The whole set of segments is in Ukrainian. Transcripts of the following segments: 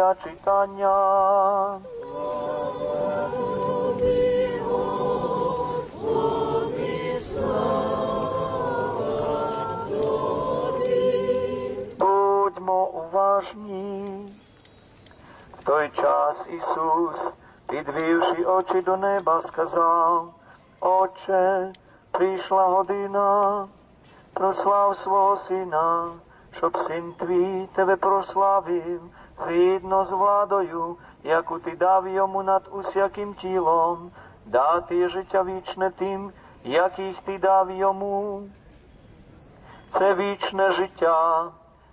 читання. Будьмо уважні. В той час Ісус, підвівши очі до неба, сказав, Отче, прийшла година, прослав свого сина, щоб син твій тебе прославив згідно з владою, яку ти дав йому над усяким тілом, дати життя вічне тим, яких ти дав йому. Це вічне життя,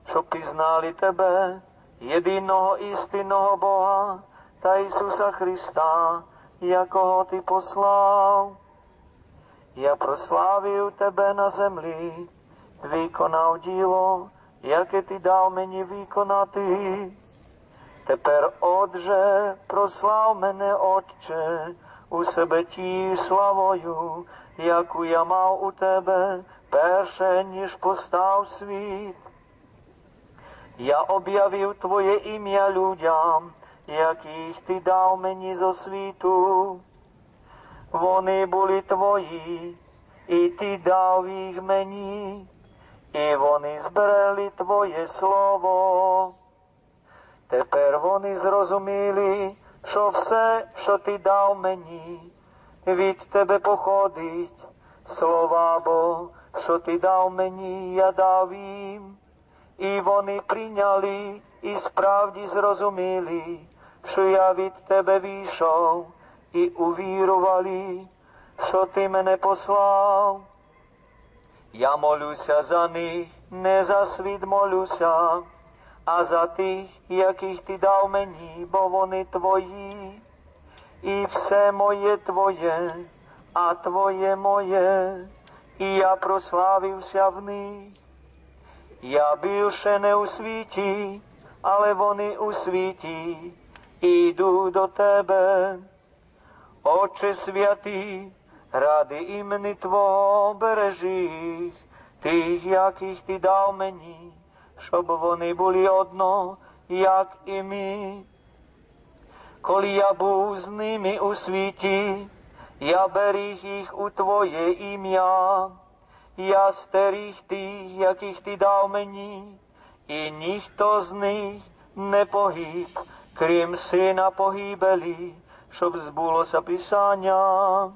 щоб пізнали тебе, єдиного істинного Бога та Ісуса Христа, якого ти послав. Я прославив тебе на землі, виконав діло, яке ти дав мені виконати. Тепер, отже, прослав мене, Отче, у себе тією славою, яку я мав у тебе, перше, ніж постав світ. Я об'явив Твоє ім'я людям, яких ти дав мені з освіту. Вони були твої, і ти дав їх мені, і вони зберегли Твоє слово. Тепер вони зрозуміли, що все, що ти дав мені, від тебе походить. Слова бо, що ти дав мені, я дав їм. І вони прийняли і справді зрозуміли, що я від тебе війшов, і увірували, що ти мене послав. Я молюся за них, не за світ молюся, а за тих, яких ти дав мені, бо вони твої, і все моє твоє, а твоє моє, і я прославився в них. Я більше не у світі, але вони у світі, і йду до тебе. Отче святий, ради імені Твого бережи тих, яких ти дав мені, щоб вони були одно, як і ми. Коли я був з ними у світі, я беріг їх у Твоє ім'я. Я стеріг тих, яких ти дав мені, і ніхто з них не погиб, крім сина погибелі, щоб збулося Писання.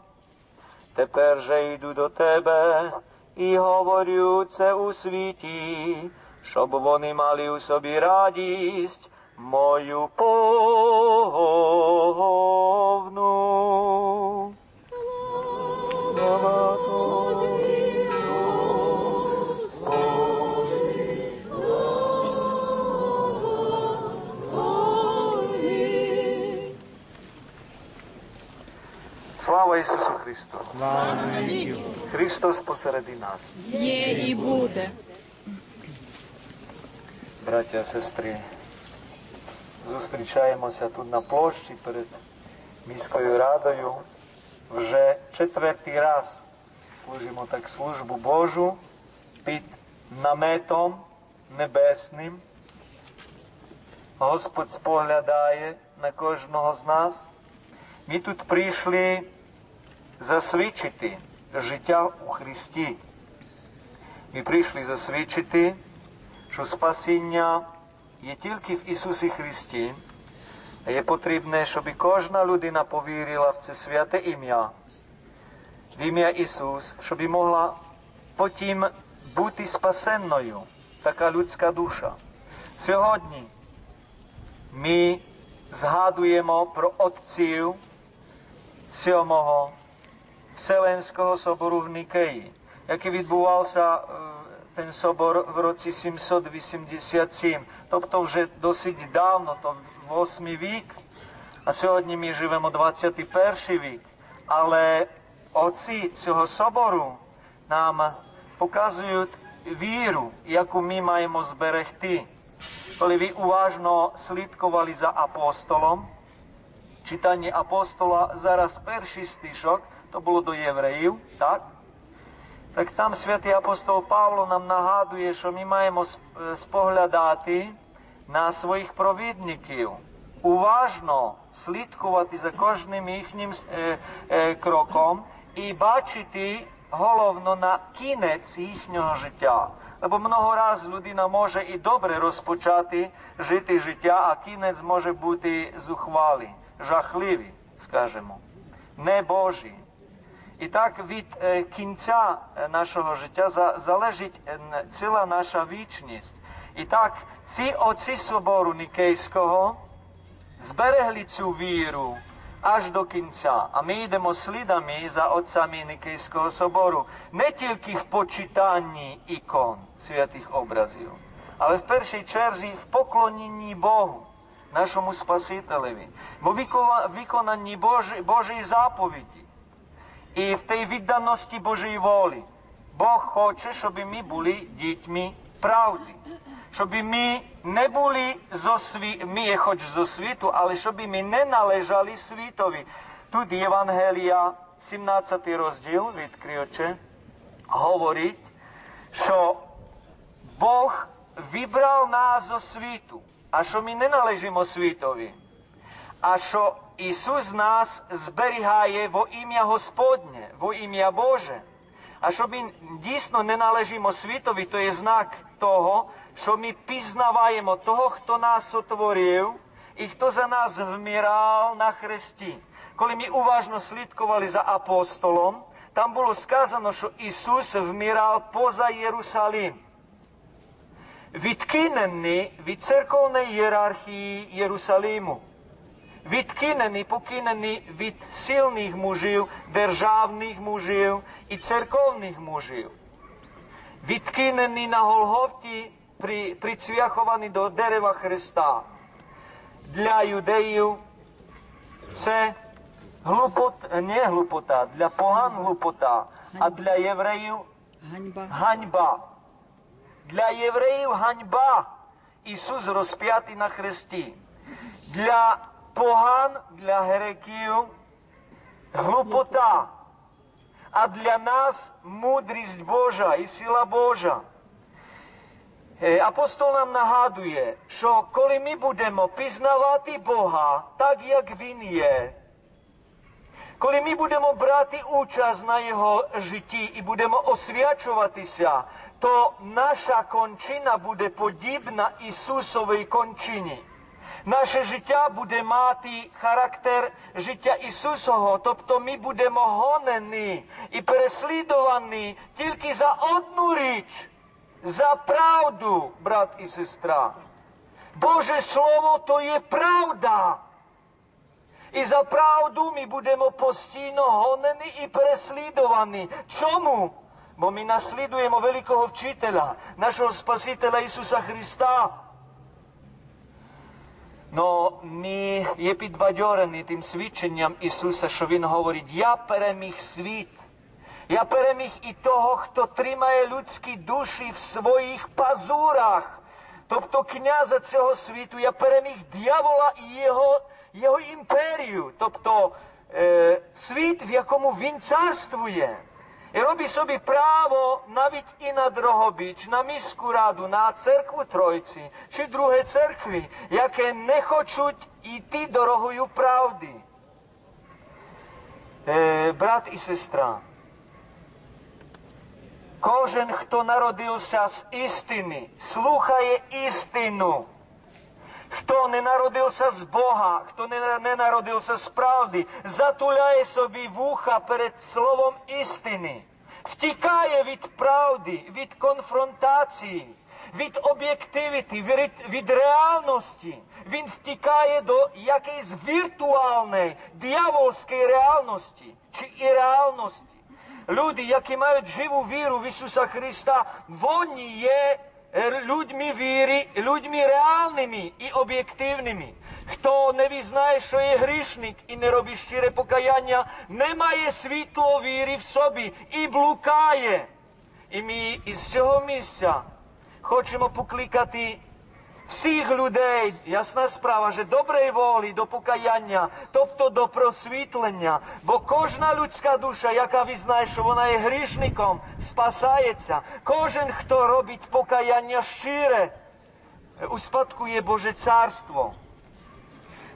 Тепер же йду до тебе і говорю це у світі, щоб вони мали у собі радість мою повну. Слава. Слава Ісусу Христу! Христос посереди нас. Є і буде. Браття, сестри, зустрічаємося тут на площі перед міською радою. Вже четвертий раз служимо так службу Божу під наметом небесним. Господь споглядає на кожного з нас. Ми тут прийшли засвідчити життя у Христі. Ми прийшли засвідчити, що спасіння є тільки в Ісусі Христі, є потрібне, щоб кожна людина повірила в це святе ім'я, в ім'я Ісус, щоб могла потім бути спасенною, така людська душа. Сьогодні ми згадуємо про отців сьомого Вселенського собору в Нікеї, який відбувався е, ten собор в році 787, тобто вже досить давно, то 8 вік, а сьогодні ми живемо 21 вік. Але отці цього собору нам показують віру, яку ми маємо зберегти. Коли ви уважно слідкували за апостолом, читання апостола, зараз перший стишок, то було до євреїв, так? Так там святий апостол Павло нам нагадує, що ми маємо споглядати на своїх провідників, уважно слідкувати за кожним їхнім е, е, кроком і бачити головно на кінець їхнього життя. Бо много раз людина може і добре розпочати жити життя, а кінець може бути зухвалий, жахливий, скажімо, не Божий. І так від е, кінця е, нашого життя залежить е, ціла наша вічність. І так, ці отці собору Нікейського зберегли цю віру аж до кінця. А ми йдемо слідами за отцями Нікейського собору не тільки в почитанні ікон святих образів, але в першій черзі в поклонінні Богу, нашому Спасителеві, бо виконанні Божої, Божої заповіді і в тій відданості Божої волі. Бог хоче, щоб ми були дітьми правди. Щоб ми не були зо сві... ми є хоч зо світу, але щоб ми не належали світові. Тут Євангелія, 17 розділ, відкриючи, говорить, що Бог вибрав нас зо світу, а що ми не належимо світові а що Ісус нас зберігає во ім'я Господнє, во ім'я Боже. А що ми дійсно не належимо світові, то є знак того, що ми пізнаваємо того, хто нас сотворив і хто за нас вмирав на хресті. Коли ми уважно слідкували за апостолом, там було сказано, що Ісус вмирав поза Єрусалим відкинений від церковної ієрархії Єрусалиму, відкинений, покинений від сильних мужів, державних мужів і церковних мужів, відкинений на Голгофті, при, прицвяхований до дерева Христа. Для юдеїв це глупот, не глупота, для поган глупота, а для євреїв Ганьба. ганьба. Для євреїв ганьба. Ісус розп'ятий на хресті. Для поган, для греків глупота. А для нас мудрість Божа і сила Божа. Е, Апостол нам нагадує, що коли ми будемо пізнавати Бога так, як Він є, коли ми будемо брати участь на Його житті і будемо освячуватися, то наша кончина буде подібна Ісусовій кончині. Наше життя буде мати характер життя Ісусового, тобто ми будемо гонені і переслідувані тільки за одну річ, за правду, брат і сестра. Боже Слово то є правда. І за правду ми будемо постійно гонені і переслідувані. Чому? Бо ми наслідуємо великого вчителя, нашого Спасителя Ісуса Христа. Но ми є підбадьорені тим свідченням Ісуса, що Він говорить, я переміг світ. Я переміг і того, хто тримає людські душі в своїх пазурах. Тобто князя цього світу, я переміг дьявола і його, його імперію, тобто е, світ, в якому він царствує. І робить собі право навіть і на Дрогобіч, на міську раду, на церкву Тройці чи друге церкві, яке не хочуть йти дорогою правди. Е, брат і сестра, Кожен, хто народився з істини, слухає істину. Хто не народився з Бога, хто не, народився з правди, затуляє собі вуха перед словом істини, втікає від правди, від конфронтації, від об'єктивіті, від, від реальності. Він втікає до якоїсь віртуальної, диявольської реальності чи і реальності. Люди, які мають живу віру в Ісуса Христа, вони є людьми віри, людьми реальними і об'єктивними. Хто не визнає, що є грішник і не робить щире покаяння, не має світло віри в собі і блукає. І ми із цього місця хочемо покликати всіх людей, ясна справа, що доброї волі до покаяння, тобто до просвітлення, бо кожна людська душа, яка визнає, що вона є грішником, спасається. Кожен, хто робить покаяння щире, успадкує Боже царство.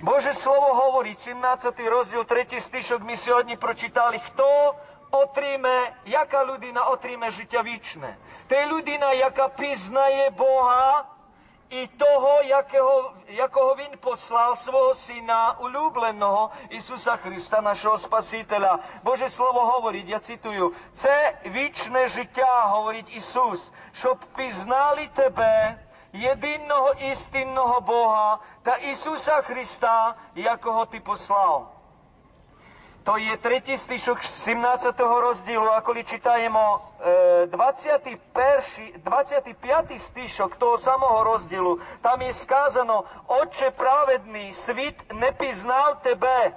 Боже Слово говорить, 17 розділ, 3 стишок ми сьогодні прочитали, хто отриме, яка людина отриме життя вічне. Це людина, яка пізнає Бога і того, якого, якого Він послав свого Сина улюбленого Ісуса Христа, нашого Спасителя. Боже Слово говорить, я цитую, це вічне життя, говорить Ісус, щоб пізнали Тебе, єдиного істинного Бога та Ісуса Христа, якого Ти послав. То є третій стишок 17 розділу, а коли читаємо е, 21, 25 стишок того самого розділу, там є сказано, Отче праведний, світ не пізнав тебе.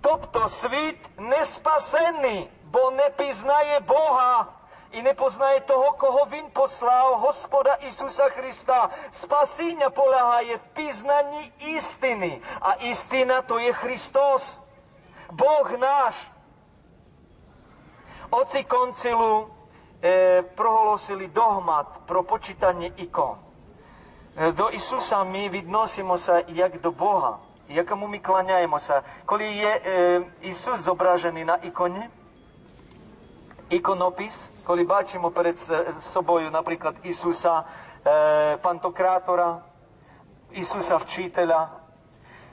Тобто світ не спасений, бо не пізнає Бога і не познає того, кого Він послав, Господа Ісуса Христа. Спасіння полягає в пізнанні істини, а істина то є Христос. Бог наш. Отці концилу е, проголосили догмат про почитання ікон. Е, До Ісуса ми відносимося як до Бога, якому ми кланяємося. Коли є е, Ісус зображений на іконі, іконопис, коли бачимо перед с- собою, наприклад, Ісуса е, Пантократора, Ісуса Вчителя,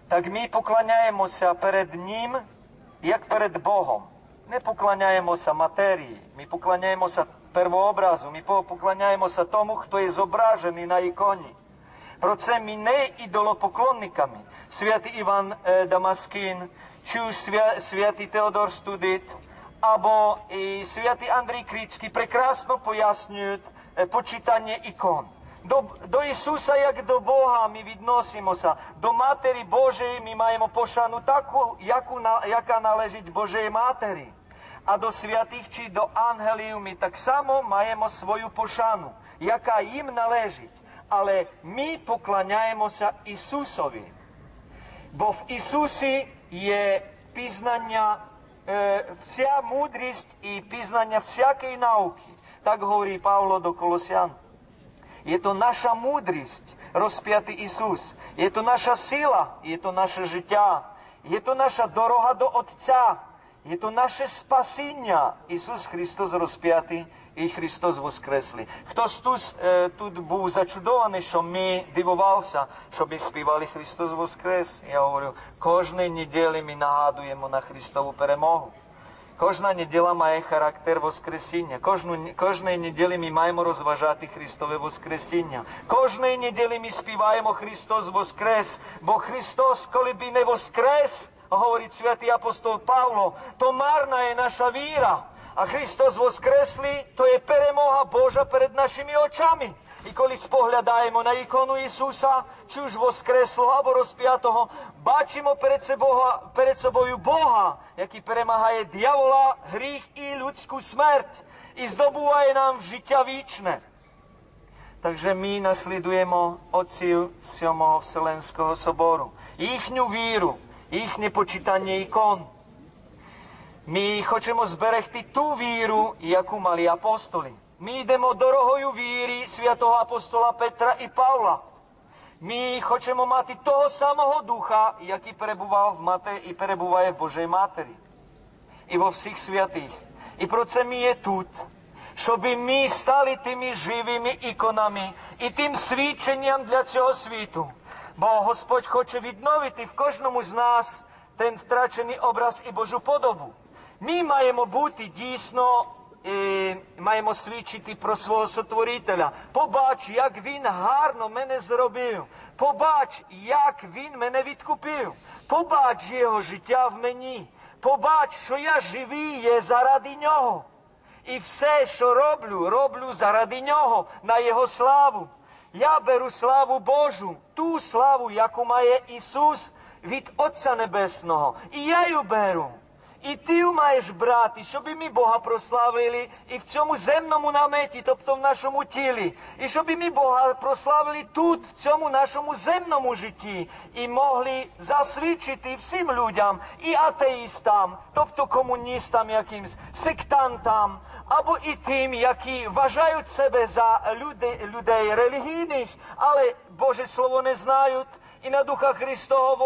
так ми поклоняємося перед Ним, як перед Богом. Не поклоняємося матерії, ми поклоняємося первообразу, ми по- поклоняємося тому, хто є зображений на іконі. Про це ми не ідолопоклонниками. Святий Іван е, Дамаскин, чи свя, святий Теодор Студит, або і святий Андрій Крицький прекрасно пояснюють е, почитання ікон. До, до Ісуса, як до Бога, ми відносимося. До Матері Божої ми маємо пошану таку, яку, яка належить Божій Матері. А до святих чи до ангелів ми так само маємо свою пошану, яка їм належить. Але ми поклоняємося Ісусові. Бо в Ісусі є пізнання, е, вся мудрість і пізнання всякої науки. Так говорить Павло до Колосян. Є то наша мудрість, розп'ятий Ісус. Є то наша сила, є то наше життя, є то наша дорога до Отця, є то наше спасіння. Ісус Христос розп'ятий і Христос Воскреслий. Хтось тут, е, тут був зачудований, що ми дивувався, що ми співали Христос Воскрес. Я говорю, кожної неділі ми нагадуємо на Христову перемогу. Кожна неділя має характер Воскресіння. Кожну, кожної неділі ми маємо розважати Христове Воскресіння. Кожної неділі ми співаємо Христос Воскрес, бо Христос, коли б не воскрес, говорить святий апостол Павло, то марна є наша віра. А Христос Воскреслий, то є перемога Божа перед нашими очами. І коли споглядаємо на ікону Ісуса, чи ж Воскреслого або розп'ятого, бачимо перед собою, перед собою Бога, який перемагає дьявола, гріх і людську смерть, і здобуває нам життя вічне. Takže my naslідуємо отців Сьомого Вселенського собору, їхню віру, їхнє почитання ікон. Ми хочемо зберегти ту віру, яку мали апостоли. Ми йдемо дорогою віри святого апостола Петра і Павла. Ми хочемо мати того самого духа, який перебував в мате і перебуває в Божій Матері і во всіх святих. І про це ми є тут, щоб ми стали тими живими іконами і тим свідченням для цього світу. Бо Господь хоче відновити в кожному з нас ten втрачений образ і Божу подобу. Ми маємо бути дійсно, е, маємо свідчити про свого сотворителя. Побач, як він гарно мене зробив. Побач, як він мене відкупив. Побач його життя в мені. Побач, що я живий є заради нього. І все, що роблю, роблю заради нього, на Його славу. Я беру славу Божу, ту славу, яку має Ісус від Отця Небесного. І я її беру. І ти маєш брати, щоб і ми Бога прославили і в цьому земному наметі, тобто в нашому тілі, і щоб і ми Бога прославили тут, в цьому нашому земному житті, і могли засвідчити всім людям, і атеїстам, тобто комуністам якимсь, сектантам, або і тим, які вважають себе за людей, людей релігійних, але Боже Слово не знають, і на Духа Христового